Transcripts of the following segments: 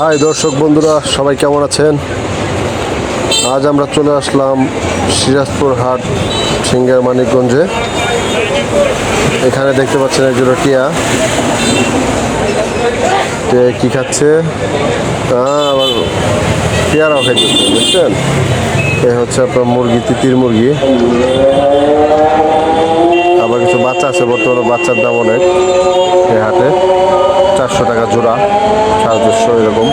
High দর্শক বন্ধুরা, সবাই কেমন আছেন? আজ আমরা চলে আসলাম সিরাজপুর হাট সিঙ্গার মানিকগঞ্জে। এখানে দেখতে পাচ্ছেন একজন টিয়া। কি খাচ্ছে? আবার পেয়ারাও খাইতেছে, বুঝছেন? এ হচ্ছে আপনার মুরগি, তিতির মুরগি। আবার কিছু বাচ্চা আছে, বর্তমানে বাচ্চার দাম অনেক এই হাটে। চারশো টাকা জোড়া, সাড়ে চারশো এরকম।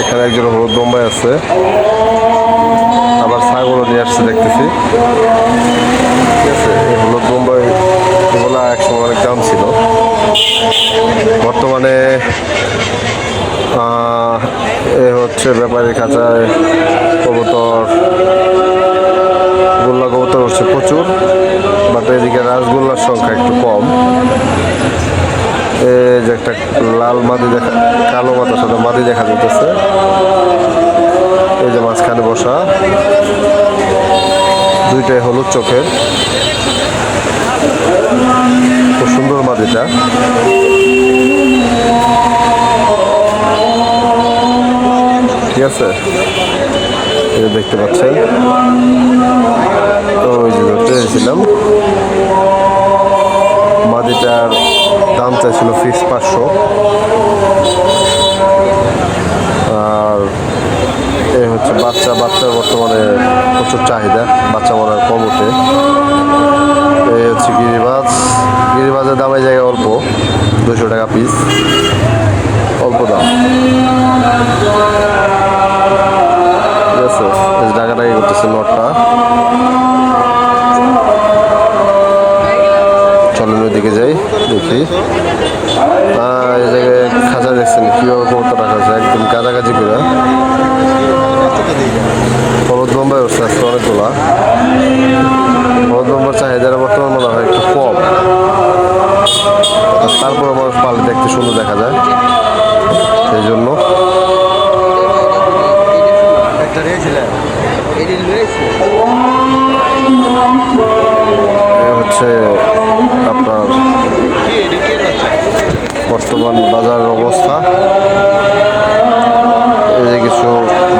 এখানে একজন হলুদ বোম্বাই আছে। আবার ছাগলও নিয়ে আসছে দেখতেছি। ঠিক আছে হলুদ বোম্বাই এগুলো একসময় অনেক দাম ছিল। বর্তমানে এ হচ্ছে ব্যাপারী খাঁচায় কবুতর যেতেছে এই যে মাঝখানে বসা। দুইটাই হলুদ চোখের। খুব সুন্দর মাদিটা ঠিক আছে? দেখতে পাচ্ছেন। ওই যে ধরতে এসেছিলাম মাদিটার দাম চাইছিল ফিক্স পাঁচশো আর এই হচ্ছে বাচ্চা বাচ্চার বর্তমানে প্রচুর চাহিদা, বাচ্চা মনে কম ওঠে এই হচ্ছে গিরিবাজ। গিরিবাজের দামের জায়গায় অল্প দুশো টাকা পিস অল্প দাম। ঠিক ডাকাডাকি করতেছে, নটটা? চলেন ওইদিকে যাই। দেখি। এই জায়গায় খাঁচা দেখছেন কীভাবে কত রাখা আছে একদম কাছাকাছি করে। হলুদ বোম্বাই উঠছে আজকে অনেকগুলা। হলুদ বোম্বার চাহিদাটা বর্তমান মনে হয় একটু কম। তারপরে মানুষ পালে দেখতে সুন্দর দেখা যায়। সেই জন্য। হচ্ছে আপনার বর্তমান বাজারের অবস্থা। এই যে কিছু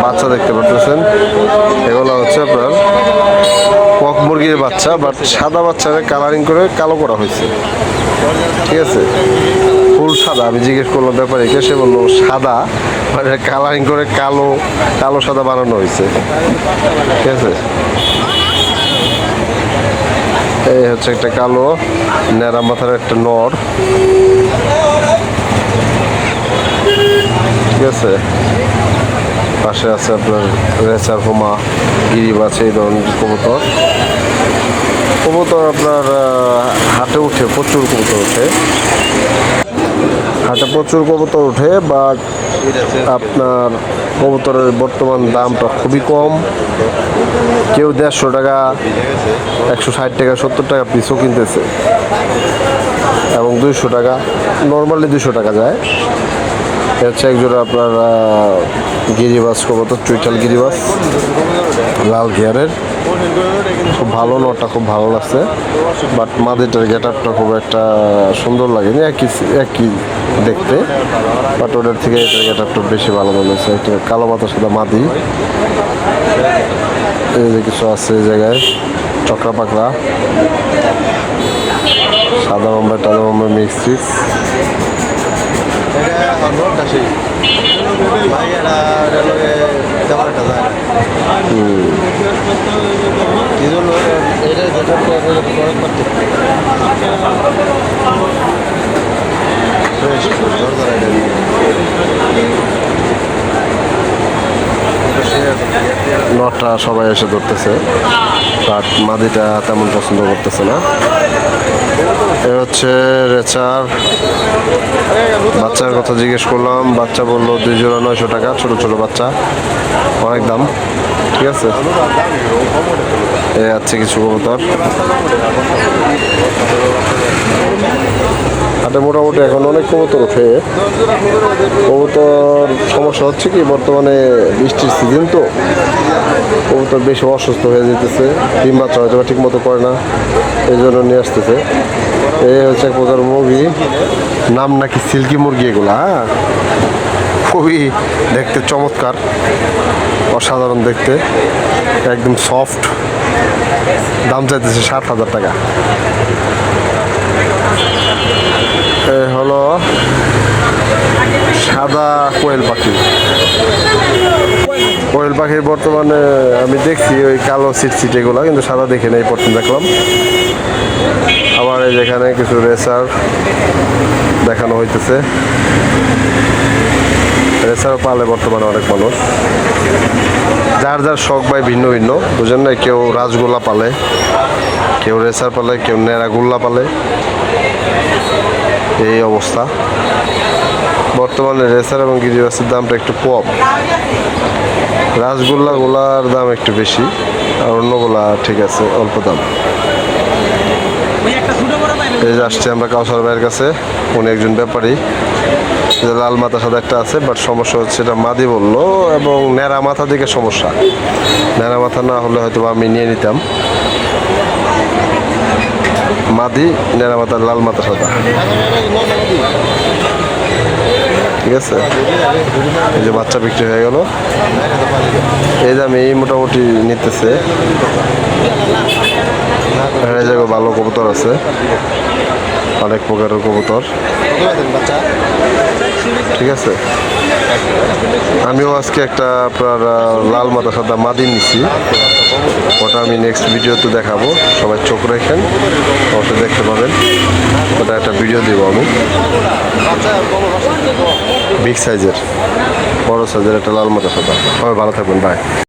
বাচ্চা দেখতে পাচ্ছেন, এগুলো হচ্ছে আপনার কক মুরগির বাচ্চা বাট সাদা বাচ্চারে কালারিং করে কালো করা হয়েছে। ঠিক আছে? ফুল সাদা, আমি জিজ্ঞেস করলাম ব্যাপারে, কে? সে বলল, সাদা মানে কালারিং করে কালো কালো সাদা বানানো হয়েছে। ঠিক আছে? এই হচ্ছে একটা কালো, ন্যাড়া মাথার একটা নর। আছে। পাশে আছে আপনার রেচার হোমা গিরিবাজ এই ধরনের কবুতর। কবুতর আপনার হাটে উঠে প্রচুর কবুতর ওঠে হাটে প্রচুর কবুতর ওঠে বাট আপনার কবুতরের বর্তমান দামটা খুবই কম। কেউ দেড়শো টাকা, একশো ষাট টাকা, সত্তর টাকা পিসও কিনতেছে। এবং দুইশো টাকা নর্মালি দুইশো টাকা যায়। হচ্ছে একজোড়া আপনার গিরিবাস কবুতর চুইটাল গিরিবাস। লাল গিয়ারের। খুব ভালো নটটা, খুব ভালো লাগছে। বাট মাদিটার গেট আপটা খুব একটা সুন্দর লাগেনি, একই একই দেখতে। বাট ওটার থেকে এটার গেট আপটা বেশি ভালো মনে হচ্ছে। একটা কালো মাথার সাথে মাদি। এই যে কিছু আছে এই জায়গায়, চক্রা পাকড়া। সাদা বোম্বাই, টাদা বোম্বাই মিক্স ফিক্স নটটা সবাই এসে ধরতেছে। বাট মাদিটা তেমন পছন্দ করতেছে না। এ হচ্ছে রেচার। বাচ্চার কথা জিজ্ঞেস করলাম, বাচ্চা বলল দুই জোড়া নয়শো টাকা, ছোট ছোট বাচ্চা। অনেক দাম, ঠিক আছে? এ আছে কিছু কবুতর হাটে মোটামুটি এখন অনেক কবুতর ওঠে। কবুতর সমস্যা হচ্ছে কি, বর্তমানে বৃষ্টির সিজন তো। কবুতর বেশি অসুস্থ হয়ে যেতেছে, ডিম বাচ্চা হয়তো ঠিক মতো করে না এই জন্য নিয়ে আসতেছে। এই হচ্ছে এক প্রকার মুরগি নাম নাকি সিল্কি মুরগি এগুলো হ্যাঁ? খুবই দেখতে চমৎকার, অসাধারণ দেখতে, একদম সফট, দাম চাইতেছে সাত হাজার টাকা। হলো সাদা কোয়েল পাখি। কোয়েল পাখির বর্তমানে আমি দেখছি ওই কালো সিট এগুলো, কিন্তু সাদা দেখে নেই প্রথম দেখলাম। আবার এই যেখানে কিছু রেসার দেখানো হইতেছে। রেসার পালে বর্তমানে অনেক মানুষ। যার যার শখ ভাই ভিন্ন ভিন্ন, বুঝেন না কেউ রাজগোল্লা পালে, কেউ রেসার পালে, কেউ নেড়াগোল্লা পালে। এই অবস্থা। বর্তমানে রেসার এবং গিরিবাসের দামটা একটু কম। রাসগোল্লা গোলার দাম একটু বেশি, আর অন্যগুলা ঠিক আছে, অল্প দাম। এই যে আসছে আমরা কাউসার ভাইয়ের কাছে, উনি একজন ব্যাপারী। যে লাল মাথা সাদা একটা আছে, বাট সমস্যা হচ্ছে এটা মাদি বলল, এবং ন্যাড়া মাথা দিকে সমস্যা। ন্যাড়া মাথা না হলে হয়তো আমি নিয়ে নিতাম। মাদি, ন্যাড়া মাথা, লাল মাথা সাদা ঠিক আছে? এই যে বাচ্চা বিক্রি হয়ে গেল। এই যে আমি এই মোটামুটি নিতেছে। এই জায়গায় ভালো কবুতর আছে। অনেক প্রকারের কবুতর। ঠিক আছে? আমিও আজকে একটা আপনার লাল মাথা সাদা মাদি নিছি। ওটা আমি নেক্সট ভিডিওতে দেখাবো। সবাই চোখ রেখেন অবশ্যই দেখতে পাবেন। ওটা একটা ভিডিও দেবো আমি। বিগ সাইজের বড় সাইজের একটা লাল মাথা সাদা সবাই ভালো থাকবেন বাই